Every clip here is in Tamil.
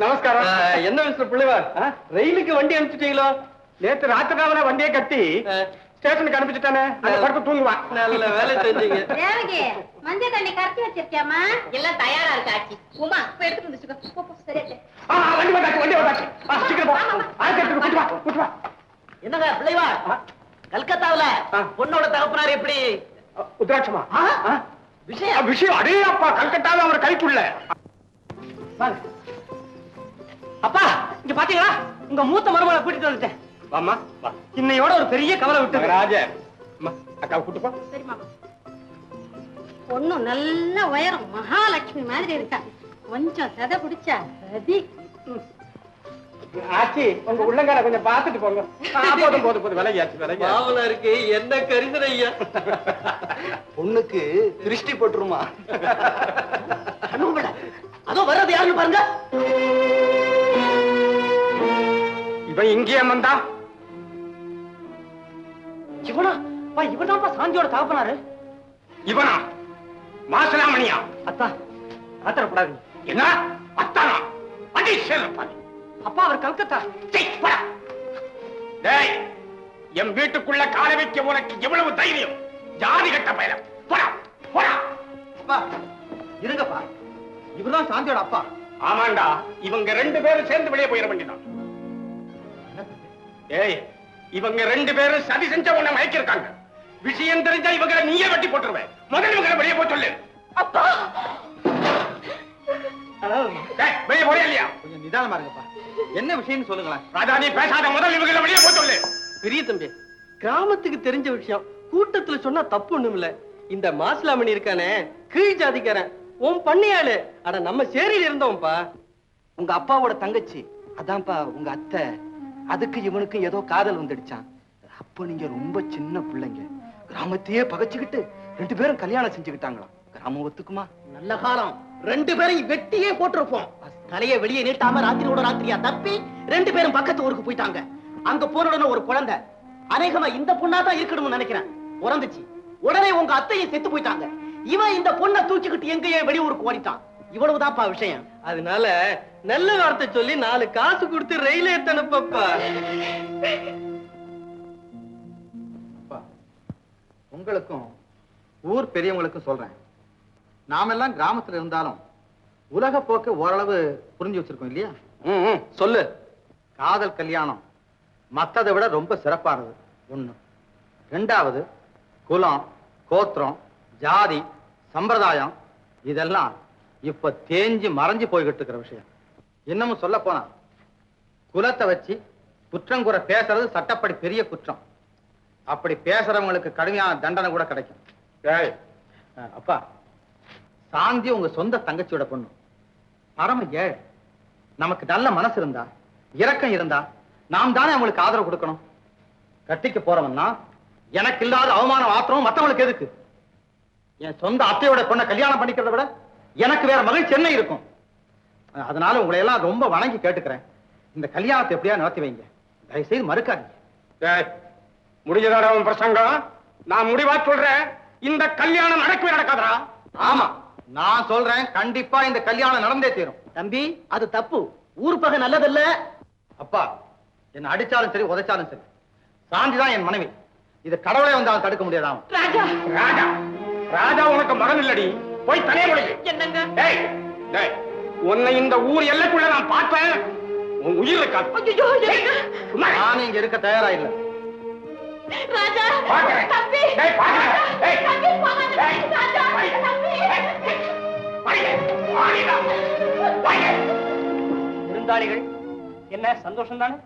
நமஸ்காரம். என்ன மிஸ்டர் பிள்ளைவார்? ரயிலுக்கு வண்டி அனுப்பிச்சிட்டீங்களோ? நேத்து ராத்திரி வண்டியை கட்டி ஸ்டேஷனுக்கு அனுப்பிச்சுட்டானே. அந்த படத்தை தூங்குவான் நல்ல வேலை செஞ்சீங்க. தேவகி மஞ்சள் தண்ணி கரைச்சி வச்சிருக்கியாமா எல்லாம் தயாரா இருக்கு ஆச்சி. உமா போய் எடுத்து வந்துச்சுக்கோ போ, போ, சரியா ஆ, வண்டி வந்தாச்சு வண்டி வந்தாச்சு ஆ, சீக்கிரம் போ. ஆயிரத்தி கூட்டு வா கூட்டு வா. என்னங்க பிள்ளைவா கல்கத்தாவுல. பொண்ணோட தகப்பனார் எப்படி? உத்ராட்சமா? விஷயம். விஷயம் அடே அப்பா கல்கட்டால அவர் கைக்குள்ள. அப்பா இங்க பாத்தீங்களா? உங்க மூத்த மருமகளை கூட்டிட்டு வந்துட்டேன். வாமா வா. இன்னையோட ஒரு பெரிய கவலை விட்டு ராஜ அம்மா அக்காவை கூட்டு போ. சரி மாமா. பொண்ணு நல்ல உயரம் மகாலட்சுமி மாதிரி இருக்கா. கொஞ்சம் சதை பிடிச்சா சதி. ஆச்சி உங்க உள்ளங்கார கொஞ்சம் பாத்துட்டு போங்க. போதும் போதும் போதும். விலகியாச்சு விலகியாச்சு. மாமனாருக்கு என்ன கரிசனை ஐயா? பொண்ணுக்கு திருஷ்டி போட்டுருமா? அதோ வர்றது யாருன்னு பாருங்க. இவன் இங்கேயே வந்தா இவனா? பா இவன்தான்ப்பா சாந்தியோட தகப்பனாரு. இவனா? மாசலாமணியா அத்தா ஆத்திரப்படாதீங்க. என்ன? அத்தானா? அடி சேர்ப்பான் அப்பா அவர் கல்கத்தா. டேய் என் வீட்டுக்குள்ள கால வைக்க உனக்கு எவ்வளவு தைரியம்? ஜாதி கட்ட பயலம். போடா போடா. அப்பா இருங்கப்பா. இவர்தான் சாந்தியோட அப்பா. ஆமாண்டா இவங்க ரெண்டு பேரும் சேர்ந்து வெளியே போயிட வேண்டியதான் ஏய் இவங்க ரெண்டு பேரும் சதி செஞ்ச உன்னை மயக்கிருக்காங்க விஷயம் தெரிஞ்சா இவங்களை நீயே வெட்டி போட்டுருவேன் முதல்ல இவங்களை வெளியே போய் சொல்லு. அப்பா. டேய், வெளியே போறியா இல்லையா? கொஞ்சம் நிதானமா இருங்கப்பா. என்ன விஷயம்னு சொல்லுங்களேன். ராஜா நீ பேசாத முதல்ல இவங்களை வெளியே சொல்லு. பெரிய தம்பி கிராமத்துக்கு தெரிஞ்ச விஷயம். கூட்டத்துல சொன்னா தப்பு ஒண்ணும் இல்ல. இந்த மாசிலாமணி இருக்கானே கீழ் ஜாதிக்காரன். உன் பண்ணியாளு. அட நம்ம சேரியில இருந்தவன்பா உங்க அப்பாவோட தங்கச்சி. அதான்ப்பா உங்க அத்தை. அதுக்கு இவனுக்கு ஏதோ காதல் வந்துடுச்சான் அப்ப நீங்க ரொம்ப சின்ன பிள்ளைங்க. கிராமத்தையே பகைச்சுக்கிட்டு ரெண்டு பேரும் கல்யாணம் செஞ்சுக்கிட்டாங்களாம். கிராமம் ஒத்துக்குமா? நல்ல காலம். ரெண்டு பேரையும் வெட்டியே போட்டிருப்போம். தலைய வெளியே நீட்டாம ராத்திரியோட ராத்திரியா தப்பி ரெண்டு பேரும் பக்கத்து ஊருக்கு போயிட்டாங்க. அங்க போன உடனே ஒரு குழந்தை. அநேகமா இந்த பொண்ணா தான் இருக்கணும்னு நினைக்கிறேன். பிறந்துச்சு. உடனே உங்க அத்தையும் செத்து போயிட்டாங்க. இவன் இந்த பொண்ணை தூக்கிக்கிட்டு எங்கேயோ வெளியூருக்கு ஓடிட்டான். இவ்வளவுதான்ப்பா விஷயம். அதனால நல்ல வார்த்தை சொல்லி நாலு காசு கொடுத்து ரயில் ஏத்தனப்பா அப்பா உங்களுக்கும் ஊர் பெரியவங்களுக்கும் சொல்றேன். நாமெல்லாம் கிராமத்துல இருந்தாலும் உலக போக்கு ஓரளவு புரிஞ்சு வச்சிருக்கோம் இல்லையா? ம், சொல்லு. காதல் கல்யாணம். மத்ததை விட ரொம்ப சிறப்பானது. ஒண்ணு. ரெண்டாவது குலம் கோத்திரம் ஜாதி சம்பிரதாயம் இதெல்லாம் இப்ப தேஞ்சு மறைஞ்சு போய்கிட்டு இருக்கிற விஷயம். இன்னமும் சொல்ல போனா குலத்தை வச்சு குற்றங்குறை பேசுறது சட்டப்படி பெரிய குற்றம். அப்படி பேசுறவங்களுக்கு கடுமையான தண்டனை கூட கிடைக்கும். அப்பா சாந்தி உங்க சொந்த தங்கச்சியோட பொண்ணு. பரம ஏழை நமக்கு நல்ல மனசு இருந்தா இரக்கம் இருந்தா நாம் தானே அவங்களுக்கு ஆதரவு கொடுக்கணும். கட்டிக்க போறவன்னா எனக்கு இல்லாத அவமானம் ஆத்திரம் மத்தவங்களுக்கு எதுக்கு? என் சொந்த அத்தையோட பொண்ணை கல்யாணம் பண்ணிக்கிறத விட எனக்கு வேற மகிழ்ச்சி என்ன இருக்கும்? அதனால உங்களை எல்லாம் ரொம்ப வணங்கி கேட்டுக்கிறேன். இந்த கல்யாணத்தை எப்படியா நடத்தி வைங்க. தயவு செய்து மறுக்காதீங்க முடிஞ்சதாடா பிரசங்கம்? நான் முடிவா சொல்றேன் இந்த கல்யாணம் நடக்கவே நடக்காதடா. ஆமா. நான் சொல்றேன் கண்டிப்பா இந்த கல்யாணம் நடந்தே தீரும். தம்பி அது தப்பு. ஊர் பகை நல்லதில்ல. அப்பா என்ன அடிச்சாலும் சரி உதைச்சாலும் சரி. சாந்திதான் என் மனைவி. இது கடவுளே வந்தாலும் தடுக்க முடியாதாம். ராஜா. ராஜா. ராஜா உனக்கு மகன் இல்லடி. போய் தலைய முடிக்கு என்னங்க? டேய் டேய் உன்னை இந்த ஊர் எல்லைக்குள்ள நான் பார்த்தேன். உன் உயிர் இருக்காது. நான் இங்க இருக்க தயாரா இல்ல ராஜா பார்க்கிறேன். தம்பி டேய், பார்க்கிறேன். டேய். தம்பி, போகாத. டேய். ராஜா, வாங்க. தம்பி. வாங்க. வாங்க. வாங்க. விருந்தாளிகள் என்ன சந்தோஷம் தானே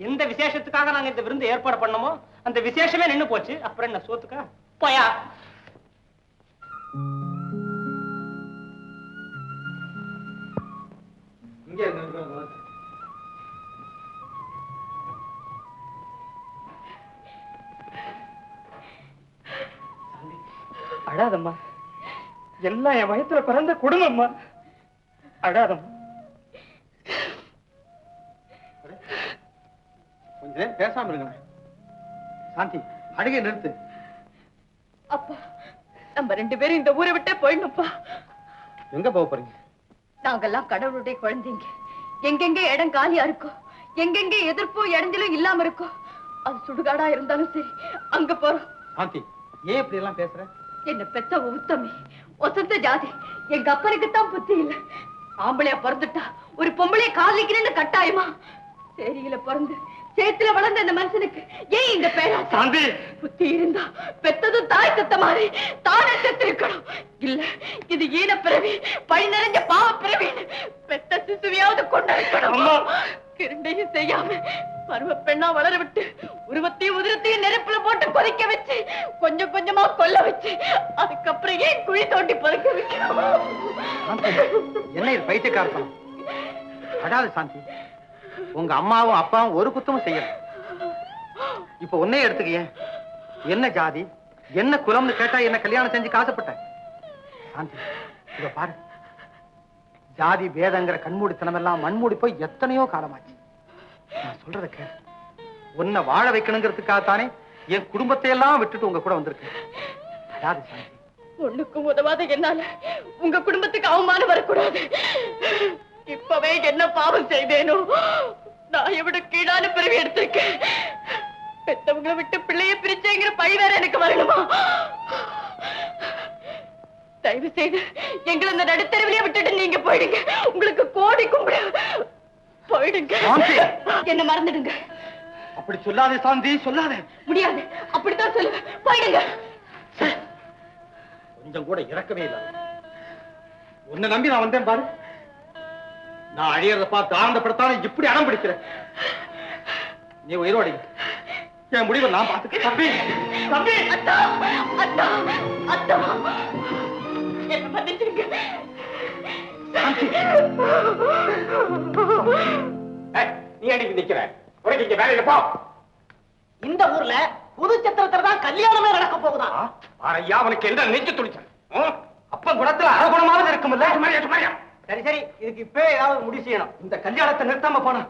எந்த விசேஷத்துக்காக நாங்க இந்த விருந்து ஏற்பாடு பண்ணோமோ அந்த விசேஷமே நின்னு போச்சு அப்புறம் என்ன சோத்துக்கா போயா இங்க இருங்க அழாதம்மா. எல்லாம் என் வயத்துல பிறந்த குடும்பம்மா அழாதம்மா. கொஞ்ச நேரம் பேசாம இருங்க சாந்தி அழுகை நிறுத்து. அப்பா நம்ம ரெண்டு பேரும் இந்த ஊரை விட்டே போயிடணும்ப்பா. எங்க போக போறீங்க? நாங்கெல்லாம் கடவுளுடைய குழந்தைங்க. எங்கெங்க இடம் காலியா இருக்கோ எங்கெங்க எதிர்ப்போ இடைஞ்சலும் இல்லாம இருக்கோ அது சுடுகாடா இருந்தாலும் சரி அங்க போறோம். சாந்தி ஏன் இப்படி எல்லாம் பேசுற? என்ன பெத்த உத்தமி. ஒசந்த ஜாதி. எங்க அப்பனுக்குத்தான் புத்தி இல்ல. ஆம்பளையா பிறந்துட்டா ஒரு பொம்பளைய காதலிக்கிறேன்னு கட்டாயமா? சேரியில பிறந்து சேத்துல வளர்ந்த அந்த மனுஷனுக்கு ஏன் இந்த பேரா சாந்தி! புத்தி இருந்தா பெத்ததும் தாய் செத்த மாதிரி தானே செத்திருக்கணும். இல்ல இது ஈன பிறவி பழி நிறைஞ்ச பாவ பிறவி. பெத்த சிசுவையாவது கொண்டிருக்கணும். கிருண்டையும் செய்யாம பருவ பெண்ணா வளர விட்டு உருவத்தையும் உதிரத்தையும் நெருப்புல போட்டு கொதிக்க வச்சு கொஞ்சம் கொஞ்சமா கொல்ல வச்சு அதுக்கப்புறம் ஏன் குழி தோண்டி பதுக்க வைக்கணும்? என்ன இது பைத்தியக்காரத்தனம்? அடாது சாந்தி. உங்க அம்மாவும் அப்பாவும் ஒரு குத்தமும் செய்யல. இப்ப உன்னையே எடுத்துக்க என்ன ஜாதி? என்ன குலம்னு கேட்டா என்ன கல்யாணம் செஞ்சு காசப்பட்ட? சாந்தி இத பாரு. ஜாதி பேதங்கிற கண்மூடித்தனம் எல்லாம் மண்மூடி போய் எத்தனையோ காலமாச்சு. நான் சொல்றத கேளு. உன்னை வாழ வைக்கணுங்கிறதுக்காக தானே என் குடும்பத்தை எல்லாம் விட்டுட்டு உங்க கூட வந்திருக்கேன் அதாவது சாந்தி. ஒண்ணுக்கும் உதவாத என்னால உங்க குடும்பத்துக்கு அவமானம் வரக்கூடாது. இப்பவே என்ன பாவம் செய்தேனோ? நான் எவிட கீழான பிறவி எடுத்திருக்கேன். பெத்தவங்களை விட்டு பிள்ளைய பிரிச்சேங்கிற பழி வேற எனக்கு வரணுமா? தயவு செய்து எங்களை இந்த நடுத்தரவிலே விட்டுட்டு நீங்க போயிடுங்க. உங்களுக்கு கோடி கும்பிடு போயிடுங்க! என்ன மறந்துடுங்க. அப்படி சொல்லாதே சாந்தி சொல்லாதே. முடியாது. அப்படித்தான் சொல்லுவேன். போயிடுங்க. கொஞ்சம் கூட இறக்கவே இல்லை. உன்னை நம்பி நான் வந்தேன் பாரு. நான் அழியறத பார்த்து ஆனந்தப்படுத்தான இப்படி அடம் பிடிக்கிறேன் நீ உயிரோடி என் முடிவை நான் பார்த்துக்க தம்பி தம்பி. அத்தா அத்தா அத்தா. என்ன மன்னிச்சிருங்க. ஏய், நீ அடிக்கு நிக்கிற? உனக்கு இங்க வேலையில போ. இந்த ஊர்ல புது சத்திரத்துல தான் கல்யாணமே நடக்க போகுதான் பாரையா அவனுக்கு என்ன நெஞ்சு துணிச்சல் அப்ப குணத்துல அறகுணமாவது இருக்குமில்ல? சுமாரியா சுமாரியா சரி சரி இதுக்கு இப்பவே ஏதாவது முடிவு செய்யணும். இந்த கல்யாணத்தை நிறுத்தாம போனா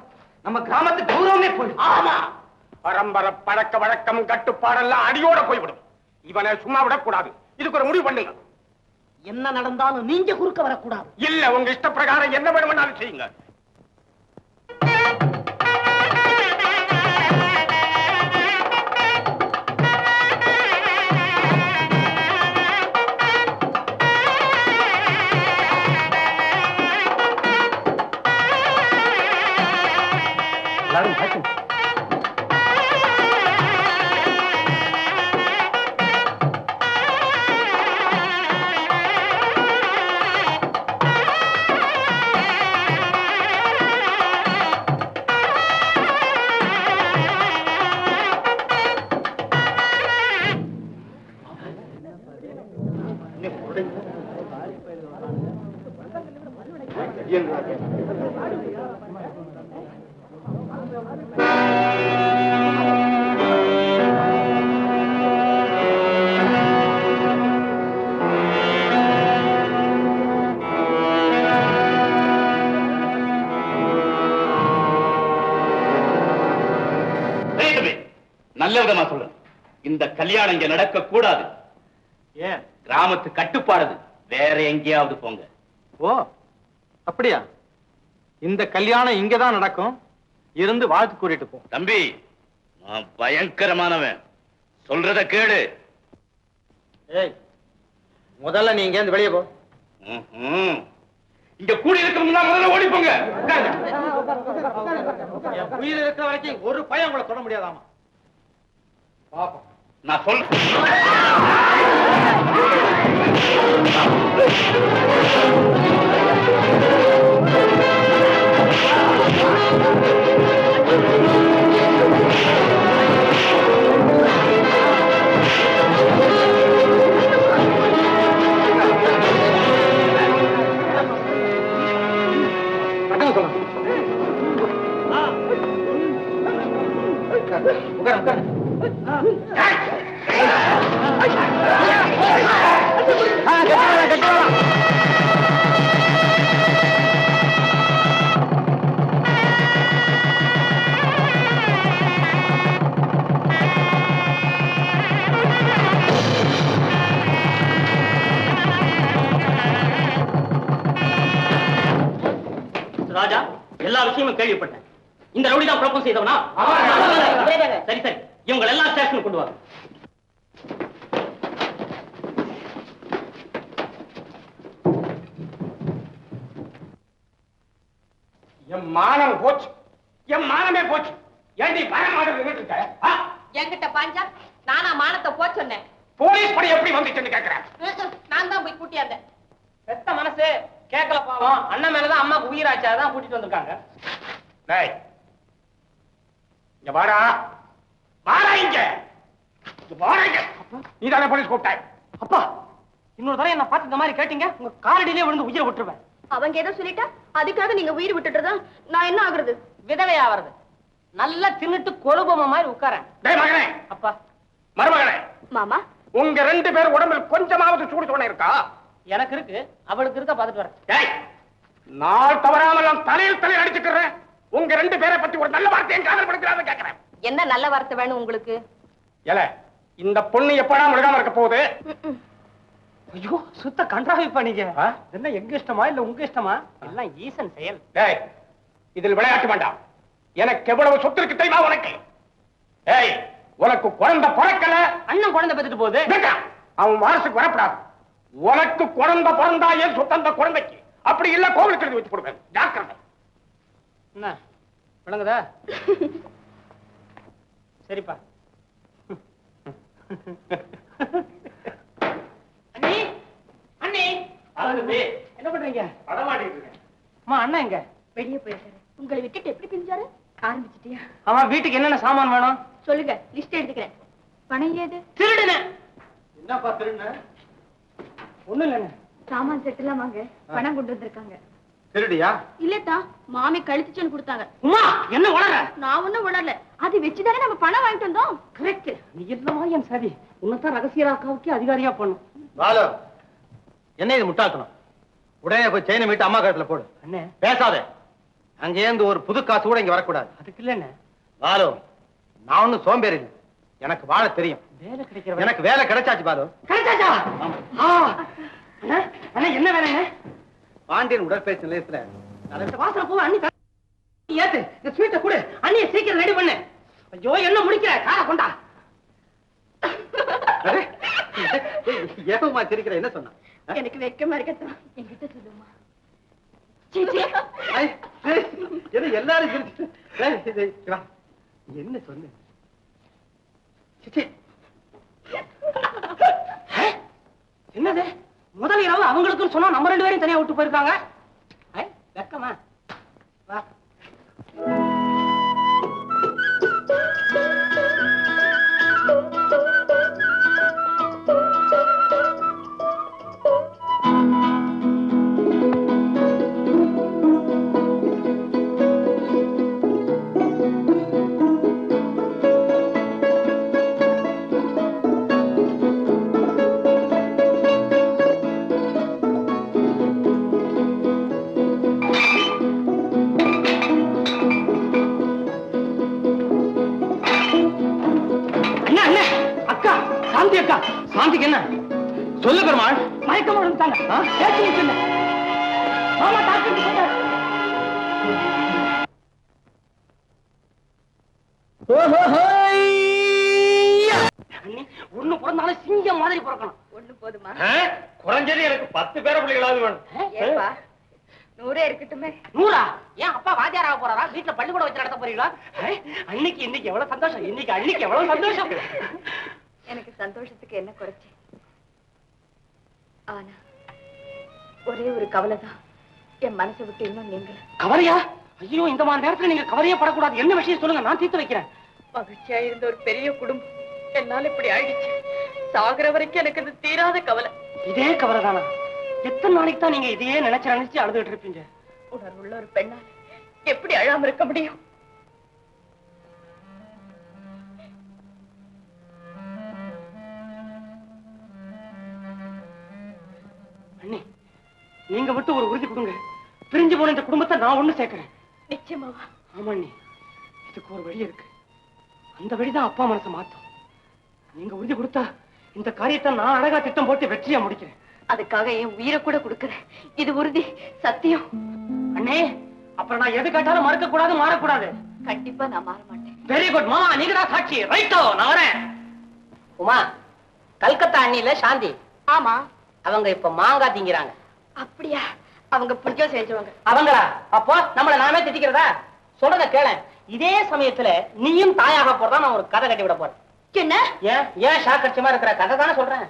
நம்ம கிராமத்து கௌரவமே போயிடும். ஆமா. பரம்பரை பழக்க வழக்கம் கட்டுப்பாடெல்லாம் அடியோட போய்விடும். இவனை சும்மா விடக்கூடாது. இதுக்கு ஒரு முடிவு பண்ணுங்க. என்ன நடந்தாலும் நீங்க குறுக்க வரக்கூடாது. இல்ல உங்க இஷ்ட பிரகாரம் என்ன வேணும்னாலும் செய்யுங்க. கல்யாணம் இங்க நடக்க கூடாது ஏன்? கிராமத்து கட்டுப்பாடு வேற எங்கேயாவது போங்க. ஓ அப்படியா? இந்த கல்யாணம் இங்கதான் நடக்கும். இருந்து வாழ்த்து கூட்டிட்டு போ. தம்பி நான் பயங்கரமானவன். சொல்றத ஏய் முதல்ல நீ இங்க இருந்து வெளியே போ. இங்க கூடி இருக்கவங்க முதல்ல ஓடி போங்க. உயிர் இருக்கிற வரைக்கும் ஒரு பையன் உங்களை தொட முடியாதாமா? பாப்போம். நான் சொல் உட்காரு உட்காரு ராஜா எல்லா விஷயமும் கேள்விப்பட்டேன். இந்த ரவுடி தான் ப்ரப்போஸ் செய்தவனா சரி சரி. இவங்க எல்லாம் ஸ்டேஷனுக்கு கொண்டு வாங்க. என் மானம் போச்சு. என் மானமே போச்சு. ஏண்டி பயமாக இருக்க? என்கிட்ட பாஞ்சா? நானா மானத்தை போ சொன்னேன். போலீஸ் படி எப்படி வந்துச்சுன்னு கேக்குறேன். நான் தான் போய் கூட்டியாந்தேன் பெத்த மனசு கேட்கல பாவம் அண்ணன் மேலதான் அம்மாக்கு உயிராச்சு அதான் கூட்டிட்டு வந்திருக்காங்க. டேய் இங்க வாடா. வாடா இங்க. இங்க வாடா இங்க. நீ தானே போலீஸ் கூப்பிட்டாய் அப்பா இன்னொரு தடவை என்ன பார்த்து இந்த மாதிரி கேட்டீங்க உங்க காரடியிலே விழுந்து உயிரை விட்டுருவேன். அவங்க ஏதோ சொல்லிட்டா? அதுக்காக நீங்க உயிர் விட்டுட்டுறதா நான் என்ன ஆகுறது? விதவையா வருது நல்லா தின்னுட்டு கொழுபம மாதிரி உட்காரேன். டேய் மகனே. அப்பா. மருமகனே மாமா. உங்க ரெண்டு பேர் உடம்பில் கொஞ்சமாவது சூடு சொன்ன இருக்கா? எனக்கு இருக்கு. அவளுக்கு இருக்க பார்த்துட்டு வரேன். டேய் நாள் தவறாமல் நான் தலையில் தலையில் அடிச்சுக்கிறேன் உங்க ரெண்டு பேரை பத்தி ஒரு நல்ல வார்த்தையை காதல் படுக்கிறான்னு கேட்கிறேன் என்ன நல்ல வார்த்தை வேணும் உங்களுக்கு? ஏல இந்த பொண்ணு எப்படா முழுகாம இருக்க போகுது? ஐயோ சுத்த கன்றாவிப்பா நீங்க. என்ன எங்க இஷ்டமா இல்ல உங்க இஷ்டமா? எல்லாம் ஈசன் செயல். டேய் இதில் விளையாட்டு வேண்டாம். எனக்கு எவ்வளவு சொத்து இருக்கு தெரியுமா உனக்கு? ஏய் உனக்கு குழந்தை பிறக்கல. அண்ணன் குழந்தை பெத்துட்டு போகுது. அவன் மனசுக்கு வரப்படாது. உனக்கு குழந்தை பிறந்தா ஏன் சொத்து அந்த குழந்தைக்கு? அப்படி இல்ல கோவிலுக்கு எழுதி வச்சு கொடுப்பேன். ஜாக்கிரதை. என்ன? விளங்குதா? சரிப்பா அண்ணி அண்ணி என்ன பண்றீங்க? இருக்கேன். அம்மா அண்ணன் எங்க? வெளியே போயிருக்காரு உங்களை விட்டுட்டு எப்படி பிரிஞ்சாரு? ஆரம்பிச்சிட்டியா? ஆமா வீட்டுக்கு என்னென்ன சாமான் வேணும்? சொல்லுங்க லிஸ்ட் எடுத்துக்கிறேன். பணம் ஏது? திருடுன. என்னப்பா திருண்ண ஒண்ணு இல்லைண்ணே. சாமான் செட் எல்லாம் வாங்க. பணம் கொண்டு வந்திருக்காங்க. திருடியா இல்லத்தா மாமி கழிச்சுன்னு கொடுத்தாங்க. உமா என்ன வளர நான் ஒண்ணும் உணரல அது வச்சுதானே நம்ம பணம் வாங்கிட்டு வந்தோம். கரெக்ட் நீ என்னமா என் சரி உன்னதான் ரகசியராக்காவுக்கு அதிகாரியா பண்ணும். என்ன இது முட்டாள்தனம்? உடனே போய் செயினை மீட்டு அம்மா கழுத்துல போடு. அண்ணே. பேசாத. அங்கேருந்து ஒரு புது காசு கூட இங்க வரக்கூடாது. அதுக்கு இல்லண்ணே. பாலு நான் ஒண்ணும் சோம்பேறி இல்லை. எனக்கு வாழ தெரியும். வேலை கிடைக்கிற எனக்கு வேலை கிடைச்சாச்சு பாலு. கிடைச்சாச்சா. அண்ணே, என்ன வேலைங்க பாண்டியன் உடற்பயிற்சி நிலையத்துல வாசனை பூவை அண்ணி ஏத்து இந்த ஸ்வீட்டை கொடு. அண்ணியை சீக்கிரம் ரெடி பண்ணு. ஐயோ என்ன முடிக்கிற? காரை கொண்டா. ஏமா சிரிக்கிற என்ன சொன்னா? எனக்கு வெக்கமா இருக்கட்டும். என்கிட்ட சொல்லுமா? என்ன எல்லாரும் சொன்ன? என்னது? முதல் இரவு அவங்களுக்குன்னு சொன்னா நம்ம ரெண்டு பேரும் தனியா விட்டு போயிருக்காங்க. ஐ, வெக்கமா. வா. பிள்ளைகளாவது வேணும். நூறே இருக்கட்டுமே. நூறா? ஏன் அப்பா வாத்தியாராக போறாரா? வீட்டுல பள்ளிக்கூடம் வச்சு நடத்த போறீங்களா? அன்னைக்கு இன்னைக்கு எவ்வளவு சந்தோஷம்? இன்னைக்கு அன்னைக்கு எவ்வளவு சந்தோஷம்? எனக்கு சந்தோஷத்துக்கு என்ன குறைச்சு? ஆனா ஒரே ஒரு கவலை தான் என் மனசை விட்டு இன்னும் நீங்கள கவலையா? ஐயோ இந்த மாதிரி நேரத்துல நீங்க கவலையே படக்கூடாது. என்ன விஷயம் சொல்லுங்க? நான் தீர்த்து வைக்கிறேன். மகிழ்ச்சியா இருந்த ஒரு பெரிய குடும்பம். என்னால இப்படி ஆயிடுச்சு. சாகுற வரைக்கும் எனக்கு இது தீராத கவலை. இதே கவலை தானா எத்தனை நாளைக்கு தான் நீங்க இதையே நினைச்சு நினைச்சு அழுதுட்டு இருப்பீங்க? உணர்வுள்ள ஒரு பெண்ணால் எப்படி அழாம இருக்க முடியும்? அண்ணி நீங்க மட்டும் ஒரு உறுதி கொடுங்க. பிரிஞ்சு போன இந்த குடும்பத்தை நான் ஒண்ணு சேர்க்கிறேன். நிச்சயமாவா ஆமா அண்ணி இதுக்கு ஒரு வழி இருக்கு. அந்த வழிதான் அப்பா மனசை மாத்தும். நீங்க உறுதி கொடுத்தா இந்த காரியத்தை நான் அழகா திட்டம் போட்டு வெற்றியா முடிக்கிறேன். அதுக்காக என் உயிரை கூட கொடுக்கறேன். இது உறுதி சத்தியம். அண்ணே அப்புறம் நான் எது கேட்டாலும் மறுக்க கூடாது மாறக்கூடாது. கண்டிப்பா நான் மாற மாட்டேன். வெரி குட் மாமா நீங்க தான் சாட்சி. ரைட்டோ நான் வரேன். உமா கல்கத்தா அண்ணில சாந்தி. ஆமா. அவங்க இப்ப மாங்காய் திங்கிறாங்க. அப்படியா? அவங்க புடிக்க செஞ்சவங்க. அவங்களா? அப்போ நம்மள நாமே திட்டிக்கிறதா? சொல்றத கேள. இதே சமயத்துல நீயும் தாயாக போறதா நான் ஒரு கதை கட்டி விட போறேன். என்ன? ஏன் ஏன் ஷாக் அடிச்சமா இருக்கிற கதை தானே சொல்றேன்.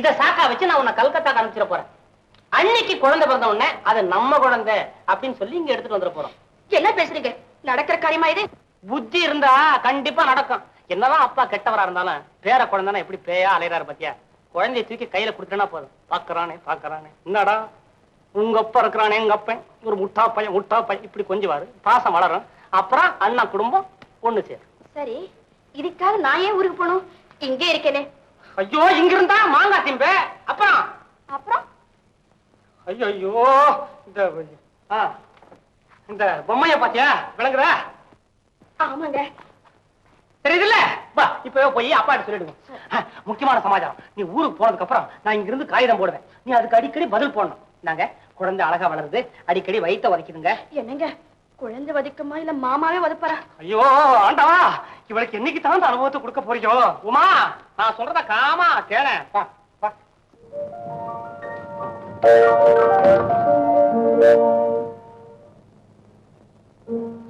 இத சாக்கா வச்சு நான் உன்னை கல்கத்தா அனுப்பிச்சிட போறேன். அன்னைக்கு குழந்தை பிறந்த உடனே அது நம்ம குழந்தை அப்படின்னு சொல்லி இங்க எடுத்துட்டு வந்துட போறோம். என்ன பேசுறீங்க? நடக்கிற காரியமா இது? புத்தி இருந்தா கண்டிப்பா நடக்கும். என்னதான் அப்பா கெட்டவரா இருந்தாலும் பேர குழந்தைனா எப்படி பேயா அலையறாரு பாத்தியா? குழந்தைய தூக்கி கையில கொடுத்தனா போதும். பாக்குறானே பாக்குறானே. என்னடா? உங்க அப்பா இருக்கிறானே எங்க அப்பன். ஒரு முட்டா பையன் முட்டா பையன். இப்படி கொஞ்சுவாரு. பாசம் வளரும். அப்புறம் அண்ணா குடும்பம் ஒண்ணு சேரும். சரி இதுக்காக நான் ஏன் ஊருக்கு போகணும்? இங்கே இருக்கேனே. ஐயோ இங்க இருந்தா மாங்காய் திம்ப. அப்புறம்? அப்புறம்? ஐயோ ஐயோ இந்த இந்த பொம்மைய பாத்தியா? விளங்குதா ஆமாங்க. தெரியுதுல்ல? வா இப்பவே போய் அப்பா சொல்லிடுவோம் ஆ, முக்கியமான சமாச்சாரம். நீ ஊருக்கு போனதுக்கு அப்புறம் நான் இங்க இருந்து காகிதம் போடுவேன். நீ அதுக்கு அடிக்கடி பதில் போடணும். நாங்க குழந்தை அழகா வளருது. அடிக்கடி வயித்த உதைக்குதுங்க. என்னங்க? குழந்தை வதிக்குமா? இல்ல மாமாவே வதப்பாரா? ஐயோ ஆண்டவா இவளுக்கு என்னைக்கு தான் இந்த அனுபவத்தை கொடுக்க போறீங்க உமா நான் சொல்றத காமா கேள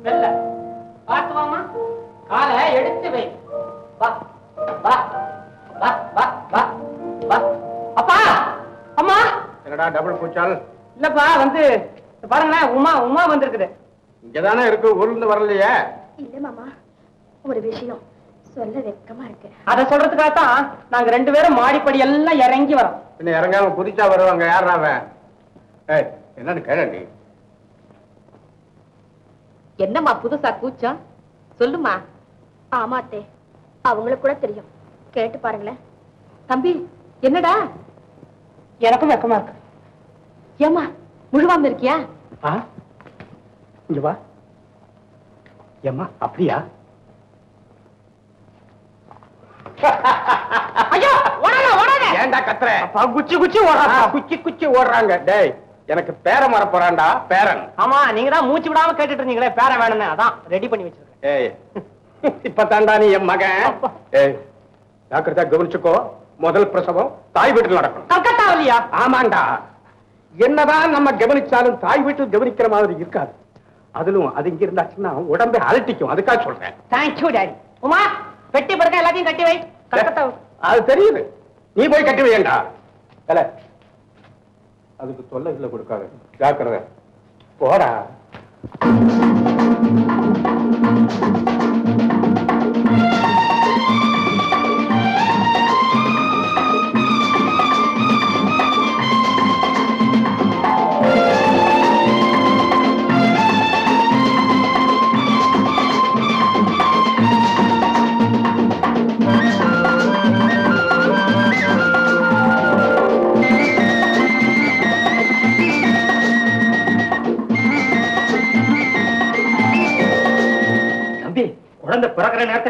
வெள்ள பார்த்து வாமா காலை எடுத்து வை. வா வா வா வா வா வா. அப்பா அம்மா. என்னடா டபுள் பூச்சால்? இல்லப்பா வந்து பாருங்களேன் உமா உமா வந்திருக்குது. இங்கதானே இருக்கு ஊர்ல இருந்து வரலையே. இல்ல மாமா ஒரு விஷயம் சொல்ல வெக்கமா இருக்கு. அத சொல்றதுக்காக தான் நாங்க ரெண்டு பேரும் மாடிப்படி எல்லாம் இறங்கி வரோம். பின்ன இறங்காம புதுச்சா வருவாங்க யாரா அவன்? ஏய் என்னன்னு கேளண்டி என்னம்மா புதுசா கூச்சம் சொல்லுமா ஆமா அத்தே அவங்களுக்கு கூட தெரியும். கேட்டு பாருங்களேன். தம்பி என்னடா? எனக்கும் வெக்கமா இருக்கு. ஏமா முழுவாம இருக்கியா? ஆ? இங்க வா. ஏம்மா அப்படியா? ஐயோ ஓடாத ஓடாத. ஏன்டா கத்துற? அப்பா குச்சி குச்சி ஓடுறா குச்சி குச்சி ஓடுறாங்க. டேய் எனக்கு பேரை மற போறான்டா பேரன். ஆமா நீங்க தான் மூச்சு விடாம கேட்டுட்டு இருந்தீங்களே பேர வேணும்னு. அதான் ரெடி பண்ணி வச்சிருக்கேன். ஏய் இப்பதான்டா நீ என் மகன். ஏய் ஜாக்கிரதா கவனிச்சுக்கோ. முதல் பிரசவம் தாய் வீட்டில் நடக்கணும். கல்கத்தா இல்லையா ஆமாண்டா. என்னதான் நம்ம கவனிச்சாலும் தாய் வீட்டில் கவனிக்கிற மாதிரி இருக்காது. அதிலும் அது இங்க இருந்தாச்சுன்னா உடம்பை அலட்டிக்கும். அதுக்காக சொல்றேன். தேங்க்யூ டாடி உமா பெட்டி படுக்க எல்லாத்தையும் கட்டி வை. கல்கத்தா அது தெரியுது. நீ போய் கட்டி வையண்டா. அதுக்கு தொல்லை இல்லை கொடுக்காது. ஜாக்கிரதை. போடா.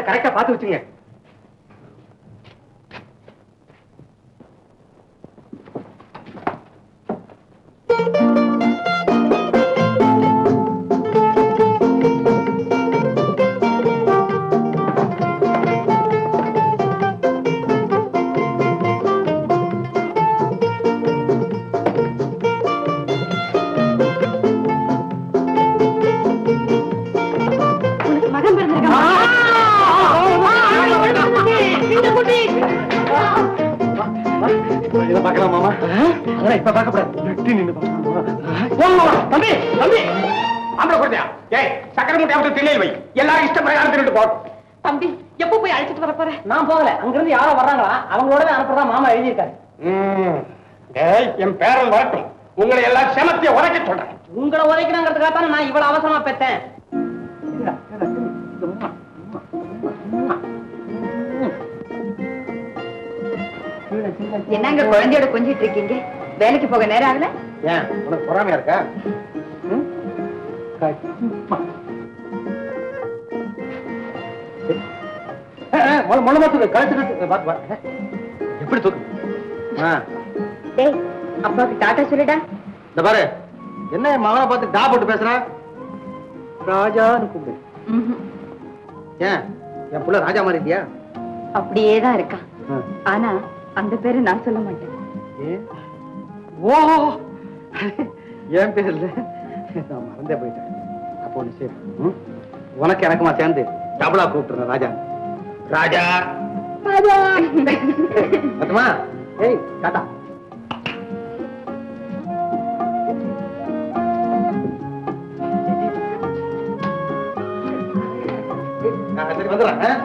கரெக்டா பாத்து வச்சுங்க. பார்க்கலாம் மாமா. அதெல்லாம் இப்ப பார்க்க கூடாது வெட்டி நின்று பார்க்கலாம் தம்பி தம்பி. ஆம்பளை கொடுத்தியா ஏய் சக்கரை முட்டை விட்டு திண்ணையில் வை. எல்லாரும் இஷ்ட பிரகாரம் தின்னுட்டு போ. தம்பி எப்ப போய் அழைச்சிட்டு வர போற? நான் போகல. அங்கிருந்து யாரோ வர்றாங்களா? அவங்களோட அனுப்புறதா மாமா எழுதியிருக்காரு. ம். டேய் என் பேரன் வரட்டும். உங்களை எல்லாம் செமத்திய உரைக்க சொல்றேன். உங்களை உதைக்கணுங்கிறதுக்காக தானே நான் இவ்வளவு அவசரமா பெத்தேன் என்னங்க குழந்தையோட கொஞ்சிட்டு இருக்கீங்க? வேலைக்கு போக நேரம் ஆகல? ஏன் உனக்கு பொறாமையா இருக்கா? எப்படி தூக்கு? அப்பாவுக்கு டாட்டா சொல்லிடா. இந்த பாரு. என்ன என் மகனை பார்த்து டா போட்டு பேசுற? ராஜான்னு கூப்பிடு. ஏன் என் புள்ள ராஜா மாதிரி அப்படியே தான் இருக்கான். ஆனா அந்த பேரை நான் சொல்ல மாட்டேன்? ஓ! என் பேர் இல்ல நான் மறந்தே போயிட்டேன். அப்போ ஒண்ணு சரி? உனக்கு எனக்குமா சேர்ந்து டபுளா கூப்பிட்டுறேன் ராஜா. ராஜா! பத்துமா ஏய் டாடா நான் சரி வந்துடுறேன்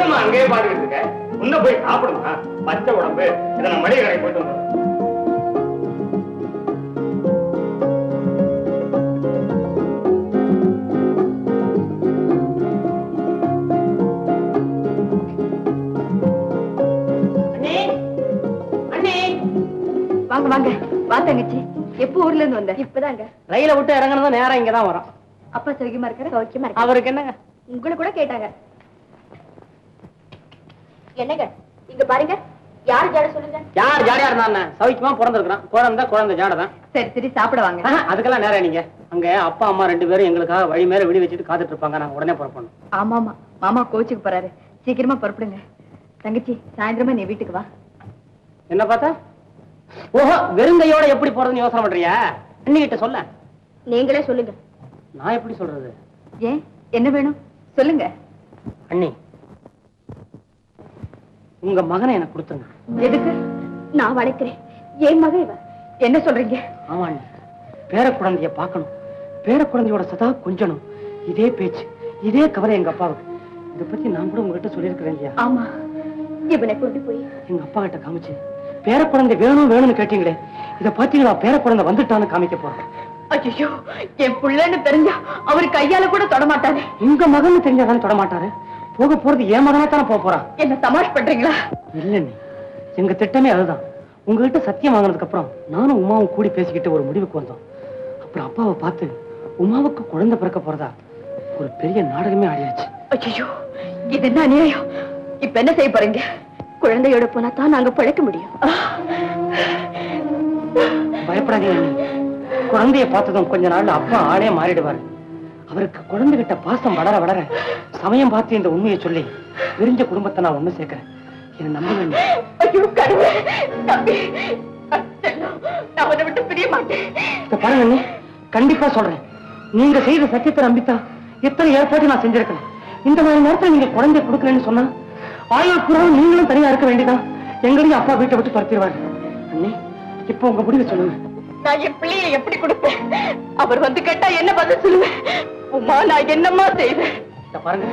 என்னம்மா அங்கேயே பாத்துக்கிட்டு இருக்க? உன்ன போய் சாப்பிடுமா? பச்சை உடம்பு. இதை நான் மளிகை கடை போயிட்டு வந்துடுறேன். வாங்க வாங்க. வா தங்கச்சி. எப்போ ஊர்ல இருந்து வந்த? இப்பதாங்க. ரயில விட்டு இறங்குனதும் நேரம் இங்கதான் வரும். அப்பா சௌக்கியமா இருக்கிற சௌக்கியமா அவருக்கு என்னங்க? உங்களை கூட கேட்டாங்க. என்னங்க? இங்க பாருங்க. யாரு ஜாட சொல்லுங்க? யார் ஜாலியா இருந்தா சௌக்கியமா பிறந்திருக்கிறான். குழந்தை குழந்தை ஜாட தான் சரி சரி சாப்பிட வாங்க. ஆஹா, அதுக்கெல்லாம் நேரம் நீங்க அங்க அப்பா அம்மா ரெண்டு பேரும் எங்களுக்காக வழி மேல விழி வச்சுட்டு காத்துட்டு இருப்பாங்க. நாங்க உடனே புறப்படணும். ஆமாமா மாமா கோச்சுக்கு போறாரு. சீக்கிரமா புறப்படுங்க. தங்கச்சி சாயந்தரமா நீ வீட்டுக்கு வா. என்ன பார்த்தா? ஓஹோ வெறுங்கையோட எப்படி போறதுன்னு யோசனை பண்றியா? அண்ணிகிட்ட சொல்ல. நீங்களே சொல்லுங்க. நான் எப்படி சொல்றது? ஏன்? என்ன வேணும்? சொல்லுங்க. அண்ணி உங்க மகனை எனக்கு கொடுத்துங்க எதுக்கு? நான் வளர்க்கிறேன் என் மக இவ. என்ன சொல்றீங்க? ஆமா பேர குழந்தைய பார்க்கணும். பேர குழந்தையோட சதா கொஞ்சணும். இதே பேச்சு இதே கவலை எங்க அப்பாவுக்கு. இத பத்தி நான் கூட உங்ககிட்ட சொல்லியிருக்கிறேன் இல்லையா ஆமா. இவனை கொண்டு போய். எங்க அப்பா கிட்ட காமிச்சு பேர குழந்தை வேணும் வேணும்னு கேட்டீங்களே இத பாத்தீங்களா பேர குழந்தை வந்துட்டான்னு காமிக்க போறேன் ஐயோ என் புள்ளன்னு தெரிஞ்சா அவர் கையால கூட தொட மாட்டாரு. உங்க மகன் தெரிஞ்சாதானே தொட மாட்டாரு. போக போறது மகனா தானே போக போறான் என்ன தமாஷ் பண்றீங்களா? இல்ல நீ எங்க திட்டமே அதுதான். உங்ககிட்ட சத்தியம் வாங்கினதுக்கு அப்புறம் நானும் உமாவும் கூடி பேசிக்கிட்டு ஒரு முடிவுக்கு வந்தோம். அப்புறம் அப்பாவை பார்த்து உமாவுக்கு குழந்தை பிறக்க போறதா? ஒரு பெரிய நாடகமே ஆடியாச்சு. ஐயோ இது என்ன அநியாயம்? இப்ப என்ன செய்ய போறீங்க? குழந்தையோட போனா தான் நாங்க பழைக்க முடியும். பயப்படாதீங்க. குழந்தைய பார்த்ததும் கொஞ்ச நாள்ல அப்பா ஆளே மாறிடுவாரு. அவருக்கு குழந்தைகிட்ட பாசம் வளர வளர சமயம் பார்த்து இந்த உண்மையை சொல்லி பிரிஞ்ச குடும்பத்தை நான் ஒண்ணு சேர்க்கிறேன். என்ன மாட்டேன். இத பாருங்க கண்டிப்பா சொல்றேன். நீங்க செய்த சத்தியத்தை நம்பித்தா எத்தனை ஏற்பாடு நான் செஞ்சிருக்கேன் இந்த மாதிரி நேரத்துல நீங்க குழந்தை கொடுக்கலன்னு சொன்னா ஆயுள் பூரா நீங்களும் தனியா இருக்க வேண்டியதான் எங்களையும் அப்பா வீட்டை விட்டு துரத்திடுவாரு. அண்ணி இப்போ உங்க முடிவை சொல்லுங்க. நான் என் பிள்ளைய எப்படி கொடுப்பேன்? அவர் வந்து கேட்டா என்ன பதில் சொல்லுவேன்? உமா நான் என்னம்மா செய்வேன்? பாருங்க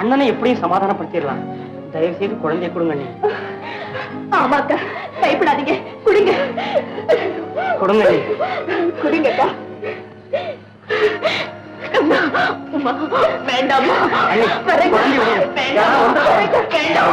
அண்ணனை எப்படியும் சமாதானப்படுத்திடலாம். தயவு செய்து குழந்தைய கொடுங்க நீ ஆமாக்கா பயப்படாதீங்க. குடிங்க. கொடுங்க நீ குடிங்கக்கா. வேண்டாம் வேண்டாமா வேண்டாமா